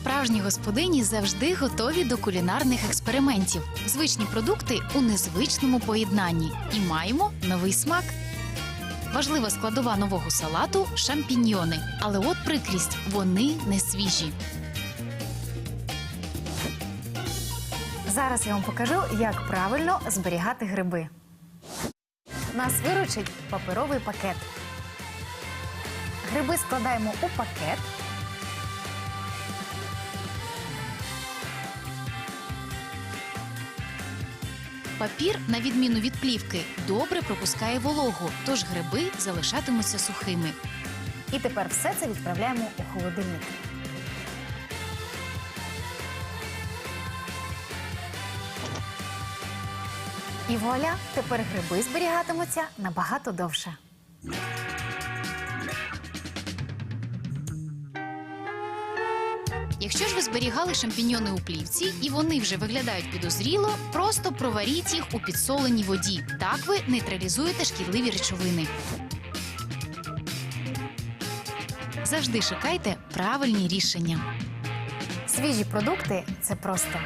Справжні господині завжди готові до кулінарних експериментів. Звичні продукти у незвичному поєднанні і маємо новий смак. Важлива складова нового салату шампіньйони. Але от прикрість вони не свіжі. Зараз я вам покажу, як правильно зберігати гриби. Нас виручить паперовий пакет. Гриби складаємо у пакет. Папір, на відміну від плівки, добре пропускає вологу, тож гриби залишатимуться сухими. І тепер все це відправляємо у холодильник. І вуаля, тепер гриби зберігатимуться набагато довше. Якщо ж ви зберігали шампіньйони у плівці і вони вже виглядають підозріло, просто проваріть їх у підсоленій воді. Так ви нейтралізуєте шкідливі речовини. Завжди шукайте правильні рішення. Свіжі продукти це просто